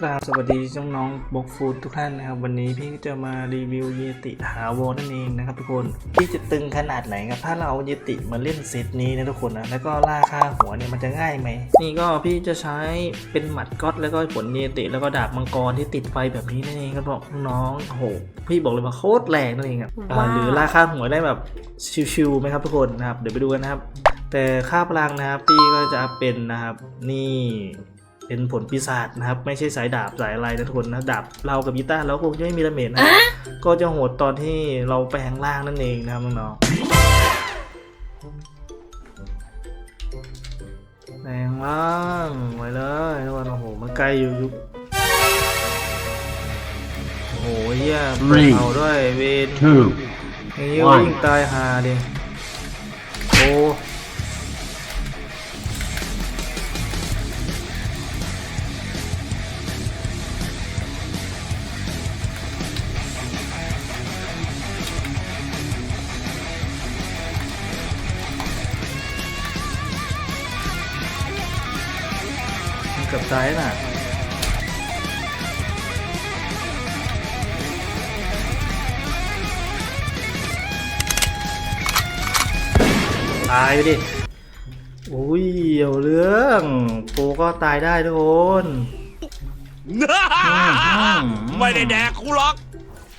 กราบสวัสดีน้องๆบล็อกฟูดทุกท่านนะครับ วันนี้พี่จะมารีวิวเยติถาวรนั่นเองนะครับทุกคนพี่จะตึงขนาดไหนครับถ้าเราเอาเยติมาเล่นเซตนี้นะทุกคนนะแล้วก็ล่าค่าหัวเนี่ยมันจะง่ายไหมนี่ก็พี่จะใช้เป็นหมัดก๊อตแล้วก็ผลเยติแล้วก็ดาบมังกรที่ติดไฟแบบนี้นั่นเองครับน้องๆโอ้โหพี่บอกเลยว่าโคตรแรงนั่นเองครับอ่าว้าวหรือล่าค่าหัวได้แบบชิวๆไหมครับทุกคนนะครับเดี๋ยวไปดูกันนะครับแต่ค่าพลังนะครับพี่ก็จะเป็นนะครับนี่ เป็นผลปีศาจนะครับ ไม่ใช่สายดาบสายอะไรนะทุกคนนะดาบเรากับกีตาร์เราคงจะไม่มีดาเมจนะก็จะโหดตอนที่เราแปลงร่างนั่นเองนะครับน้องๆแปลงร่างไว้เลยทุกคนโอ้โหมันไกลอยู่ยุคโอ้โหเหี้ยเปิดเอาด้วยเวน two, อย่างนี้ก็วิ่งตายหาดิโอ้ มันเกือบตายน่ะตายไปดิ อุ้ยเอาเรื่องโปก็ตายได้ทุกคนไม่ได้แดกกูหรอก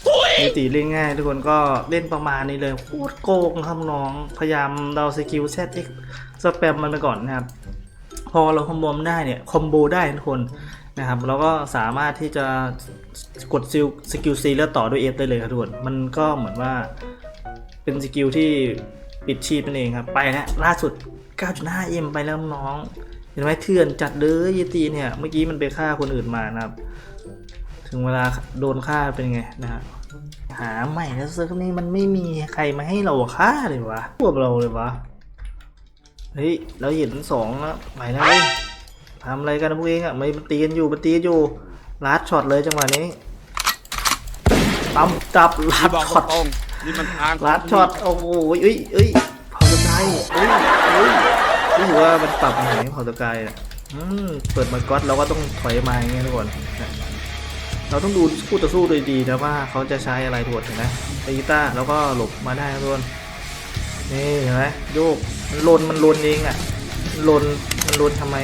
ทุยมีตีเล่นง่ายทุกคนก็เล่นประมาณนี้เลยโคตรโกงครับน้อง พยายามเดาสกิลแซดสแปมมันไปก่อนนะครับ พอเราคอมโบได้เนี่ยคอมโบได้ทุกคนนะครับเราก็สามารถที่จะกดซิลสกิลซีแล้วต่อด้วยเอฟได้เลยครับทุกคนมันก็เหมือนว่าเป็นสกิลที่ปิดชีพนั่นเองครับ ไปแล้วล่าสุด 9.5M ไปแล้วน้องเห็นไหมเถื่อนจัดเลยยีตีเนี่ย เมื่อกี้มันไปฆ่าคนอื่นมานะครับ ถึงเวลาโดนฆ่าเป็นไงนะฮะหาใหม่แล้วเซิร์ฟนี้มันไม่มีใครมาให้เราฆ่าเลยวะพวกเราเลยวะ เฮ้ยเราเห็นสองแล้วไปแล้วเว้ยทำอะไรกันนะพวกเองอะ่ะไม่มันตีกันอยู่มันตีกันอยู่ลัดช็อตเลยจังหวะนี้ตั้มจับลัดบอกช็อตตรงๆนี่มันทางลัดช็อตโอ้โหเอ้ยเอ้ยเผาตะไคร้เอ้ยเอ้ยรู้สึกว่ามันปรับไหนเผาตะไคร้อะอืมเปิดมาก๊อตเราก็ต้องถอยมาอย่างเงี้ยทุกคนนะเราต้องดูคู่ต่อสู้โดยดีนะว่าเขาจะใช้อะไรถวดเห็นไหมตีกีตาร์แล้วก็หลบมาได้นะทุกคน นี่เห็นไหมโยกมันลนมันลนเองอะมันลนมันลนทำไม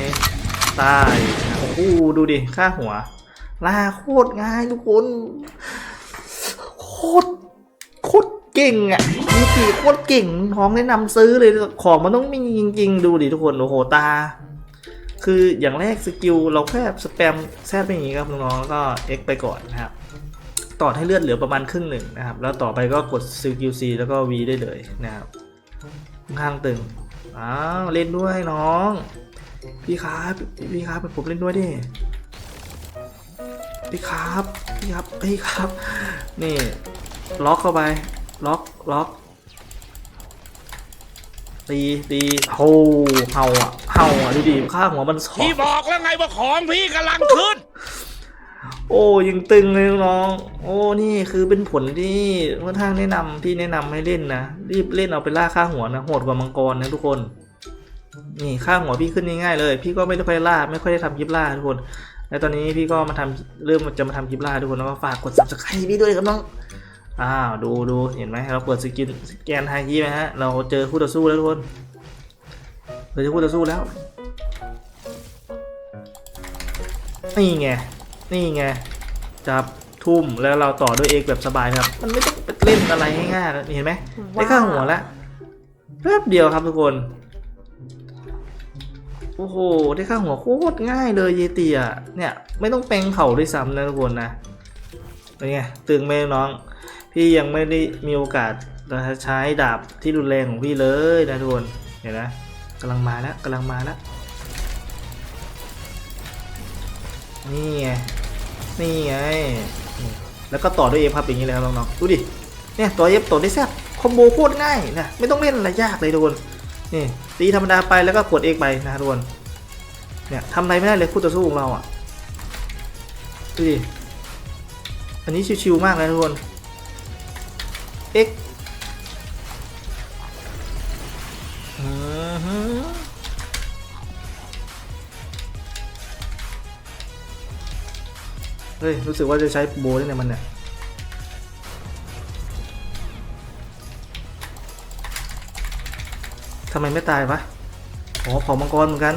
ตายโอ้โหดูดิค่าหัวล่าโคตรง่ายทุกคนโคตรโคตรเก่งอะมีตีโคตรเก่งท้องแนะนำซื้อเลยของมันต้องมีจริง ๆ ดูดิทุกคนโอ้โหตา คืออย่างแรกสกิลเราแค่สแปมแซดไปอย่างงี้ครับน้องๆแล้วก็ X ไปก่อนนะครับต่อให้เลือดเหลือประมาณครึ่งหนึ่งนะครับ แล้วต่อไปก็กดสกิล C แล้วก็ V ได้เลยนะครับค่อน ข้างตึงอ้าวเล่นด้วยน้อง พี่ครับพี่ครับผมเล่นด้วยดิพี่ครับพี่ครับพี่ครับ นี่ล็อกเข้าไป ล็อกล็อกตีตีเฮาเฮาอะเฮาอะดูดิข้าหัวมันสอพี่บอกแล้วไงว่าของพี่กำลังขึ้น โอ้ยังตึงเลยน้อง โอ้นี่คือเป็นผลที่ค่อนข้างแนะนำพี่แนะนำให้เล่นนะรีบเล่นเอาไปล่าค่าหัวนะโหดกว่ามังกรนะทุกคน นี่ค่าหัวพี่ขึ้นง่ายๆเลย พี่ก็ไม่ได้ค่อยล่าไม่ค่อยได้ทำคลิปล่าทุกคนและตอนนี้พี่ก็มาทำเริ่มจะมาทำคลิปล่าทุกคนแล้วก็ฝากกด subscribe พี่ด้วยครับน้องอ้าวดูดูเห็นไหมเราเปิดสกินสแกนไฮคีไหมฮะเราเจอคู่ต่อสู้แล้วทุกคนเราเจอคู่ต่อสู้แล้วนี่ไง นี่ไงจับทุ่มแล้วเราต่อด้วยเอกแบบสบายครับ มันไม่ต้องไปเล่นอะไรง่ายๆเห็นไหมได้ข้างหัวแล้วแป๊บเดียวครับทุกคนโอ้โห ได้ข้างหัวโคตรง่ายเลยเยตีอะเนี่ย ไม่ต้องแปลงเข่าด้วยซ้ำนะทุกคนนะเป็นไงตึงไหมน้อง พี่ยังไม่ได้มีโอกาสใช้ดาบที่รุนแรงของพี่เลยนะทุกคนเห็นไหมกำลังมาแล้วกำลังมาแล้วนี่ไง นี่ไง แล้วก็ต่อด้วยเอฟครับอย่างนี้เลยครับน้องๆ ดูดิ เนี่ยต่อเอฟต่อได้แซ่บคอมโบโคตรง่ายนะไม่ต้องเล่นอะไรยากเลยทุกคน นี่ตีธรรมดาไปแล้วก็กดเอกไปนะทุกคน เนี่ยทำอะไรไม่ได้เลยคู่ต่อสู้ของเราอะ ดูดิ อันนี้ชิวๆมากเลยทุกคน X อือ เฮ้ย รู้สึกว่าจะใช้โบ้เนี่ยมันเนี่ย ทำไมไม่ตายวะอ๋อเผามังกรเหมือนกัน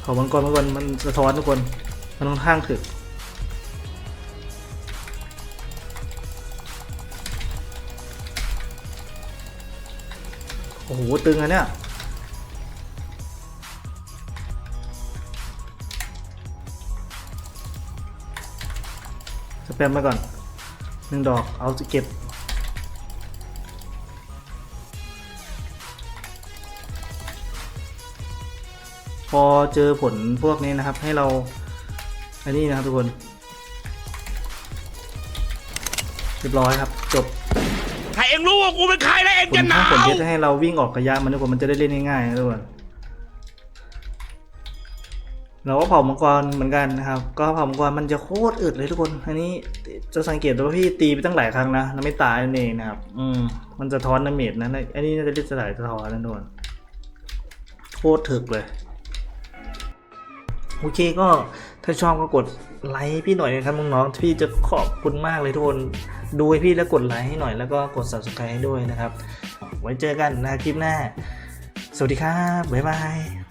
เผามังกรมังกรมันสะท้อนทุกคน มันค่อนข้างถึก โอ้โห ตึงอะเนี่ยสแปมไปก่อนหนึ่งดอก เอาจะเก็บ พอเจอผลพวกนี้นะครับ ให้เรา อันนี้นะครับทุกคน เรียบร้อยครับ จบ องรู้ว่ากูเป็นใครแล้วเองผจะลหถ้านาผลวเพชรให้เราวิ่งออกระยะมันทุกคนมันจะได้เล่นง่ายๆนะทุกคนเราก็เผามังกรเหมือนกันนะครับ ก็เผามังกรมันจะโคตรอึดเลยทุกคนอันนี้จะสังเกตดูว่าพี่ตีไปตั้งหลายครั้งนะแล้วไม่ตายนั่นเองนะครับ อืมมันจะท้อนน้ำเมจนะอันนี้น่าจะเรียกสลายสะท้อนนั่นทุกคนโคตรถึกเลย โอเคก็ถ้าชอบก็กดไลค์ให้พี่หน่อยนะครับน้องๆพี่จะขอบคุณมากเลยทุกคน ดูให้พี่แล้วกดไลค์ให้หน่อยแล้วก็กด subscribe ให้ด้วยนะครับ ไว้เจอกันนะคลิปหน้า สวัสดีครับ บ๊ายบาย